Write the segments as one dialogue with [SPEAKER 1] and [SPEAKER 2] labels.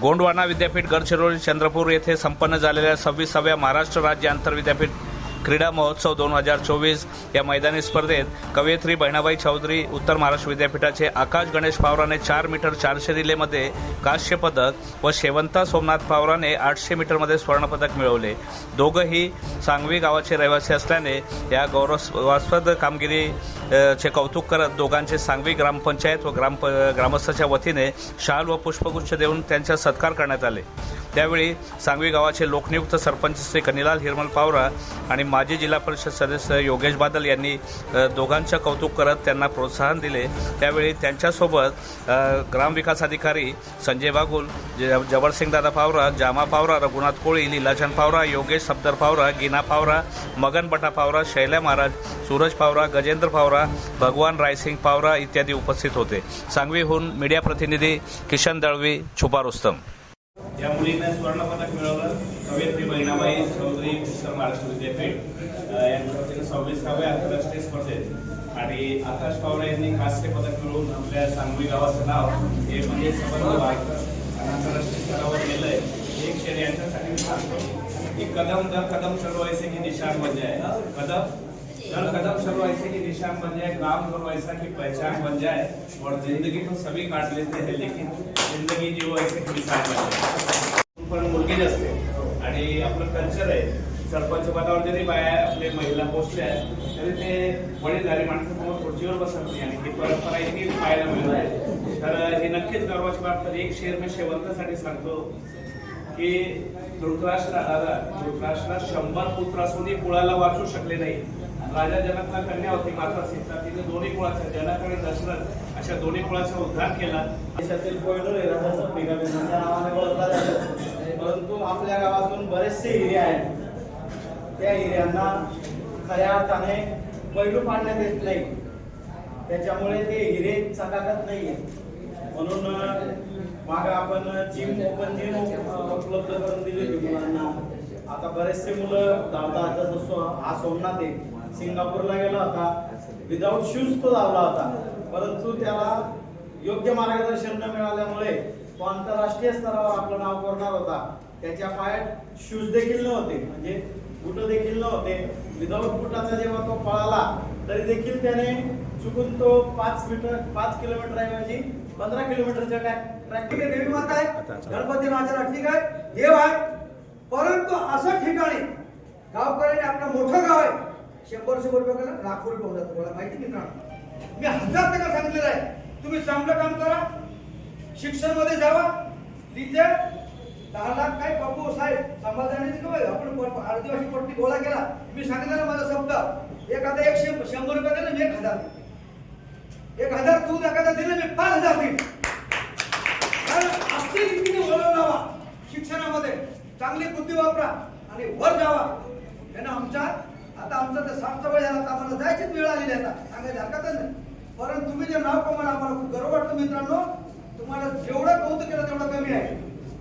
[SPEAKER 1] गोंडवाना विद्यापीठ गडचिरोली चंद्रपूर येथे संपन्न झालेल्या सव्वीसाव्या महाराष्ट्र राज्य आंतरविद्यापीठ क्रीडा महोत्सव दोन हजार चोवीस या मैदानी स्पर्धेत कवयित्री बहिणाबाई चौधरी उत्तर महाराष्ट्र विद्यापीठाचे आकाश गणेश पावराने चार मीटर चारशे रिलेमध्ये कांस्य पदक व शेवंता सोमनाथ पावराने आठशे मीटरमध्ये सुवर्णपदक मिळवले. दोघंही सांगवी गावाचे रहिवासी असल्याने या गौरवास्पद कामगिरी चे कौतुक करत दोघांचे सांगवी ग्रामपंचायत व ग्राम ग्रामस्थाच्या वतीने शाल व पुष्पगुच्छ देऊन त्यांचा सत्कार करण्यात आले. त्यावेळी सांगवी गावाचे लोकनियुक्त सरपंच श्री कनिलाल हिरमल पावरा आणि माजी जिल्हा परिषद सदस्य योगेश बादल यांनी दोघांचं कौतुक करत त्यांना प्रोत्साहन दिले. त्यावेळी त्यांच्यासोबत ग्रामविकास अधिकारी संजय बागुल ज- जबरसिंग दादा पावरा जामा पावरा रघुनाथ कोळी लीलाचंद पावरा योगेश सफदर पावरा गिना पावरा मगन बटा पावरा शैल्या महाराज सूरज पावरा गजेंद्र पावरा भगवान रायसिंग पावरा इत्यादी उपस्थित होते. सांगवीहून मीडिया प्रतिनिधी किशन दळवी छुपा रुस्तम
[SPEAKER 2] या मुलीनं सुवर्णपदक मिळवलं. कवयित्री बहिणाबाई चौधरी उत्तर महाराष्ट्र विद्यापीठ. यांच्या वतीनं सव्वीसाव्या आंतरराष्ट्रीय स्पर्धेत. आणि आकाश पावडे यांनी कांस्य पदक मिळवून आपल्या सांगवी गावाचं नाव हे म्हणजे संबंध वाढतं आंतरराष्ट्रीय स्तरावर गेलं आहे एक शेर यांच्यासाठी मी सांगतो. की कदम दर कदम चलो ऐसे की निशान बन जाए कदम दर कदम चलो ऐसे की निशान बन जाए काम करो ऐसा की पहचान बन जाए और जिंदगी तो सभी काट लेते हैं लेकिन जिंदगी जीव ऐसे की मिसाल बन जाए पण मुलगी असते आणि आपलं कल्चर आहे. सरपंच पदावर जरी बाया आपले महिला पोचल्या तरी ते वडीलधारी माणसासमोर खुर्चीवर बसत नाही. आणि ही परंपरा इतकी पाहायला मिळत आहे. तर हे नक्कीच गर्वाची बाब. तर एक शेर मी शेवंतासाठी सांगतो की धृतराष्ट्र दादा धृतराष्ट्र शंभर पुत्र असूनही कुळाला वाचू शकले नाही. राजा जनकला कन्या होती माता सीता तिने दोन्ही कुळाचा जनक आणि दशरथ अशा दोन्ही कुळाचा उद्धार केला.
[SPEAKER 3] देशातील कोयडोर हे राजाचा पिकाच्या नावाने ओळखला जातो. परंतु आपल्या गावातून बरेचसे हिरे आहेत. त्या हिऱ्यांना खऱ्या अर्थाने पैलू पाडण्यात येत नाही. त्याच्यामुळे ते हिरे चकाकत नाहीये म्हणून माग आपण जिम ओपन जिम उपलब्ध करून दिली होती मुलांना. आता बरेचसे मुलं धावतात जसं हा सोमनाथ आहे सिंगापूरला गेला होता. विदाऊट शूज तो धावला होता. परंतु त्याला योग्य मार्गदर्शन न मिळाल्यामुळे तो आंतरराष्ट्रीय स्तरावर आपलं नाव करणार होता. त्याच्या पायात शूज देखील नव्हते. म्हणजे बुट देखील नव्हते. विदाऊट बुटाचा जेव्हा तो पळाला तरी देखील त्याने चुकून तो पाच मीटर पाच किलोमीटर ऐवजी पंधरा किलोमीटरच्या ट्रॅक
[SPEAKER 4] आहे देवी माता आहे गणपती महाराजाला ठीक आहे. देव आहे परंतु असं ठिकाणी गावकऱ्याने आपलं मोठं गाव आहे. शंभर शंभर रुपये करा लाखो रुपये होतात तुम्हाला मला माहिती मित्रांनो? मी हजार टक्का सांगितलेलं आहे. तुम्ही चांगलं काम करा शिक्षणमध्ये जावा. तिथे दहा लाख काय बापू साहेब समाजाने किंवा आपण आदिवासी पोटी गोळा केला. मी सांगितलं माझा शब्द एखादा एकशे शंभर रुपये दिले मी एक हजार. एक हजार तू एखादा दिले मी पाच हजार देईन. लावा शिक्षणामध्ये. चांगली बुद्धी वापरा आणि वर जावा. त्यानं आमच्या आता आमचा ते सामचा वेळ झाला आता आम्हाला जायचीच वेळ आलेली आता. सांगायची हरकतच नाही. परंतु तुम्ही जे नाव कमाल आम्हाला खूप गर्व वाटतो मित्रांनो तुम्हाला जेवढं कौतुक केलं तेवढं कमी आहे.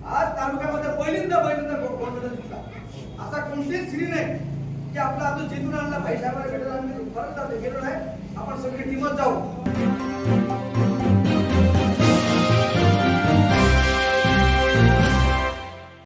[SPEAKER 4] आज तालुक्यामध्ये पहिल्यांदा पहिल्यांदा कॉन्फिडन्स दिसला असा कोणतीच स्त्री नाही की आपला अजून जिंकून आणला. भाई साहेबाला भेटायला आम्ही परत जातो गेलो नाही. आपण सगळी टीमच जाऊ.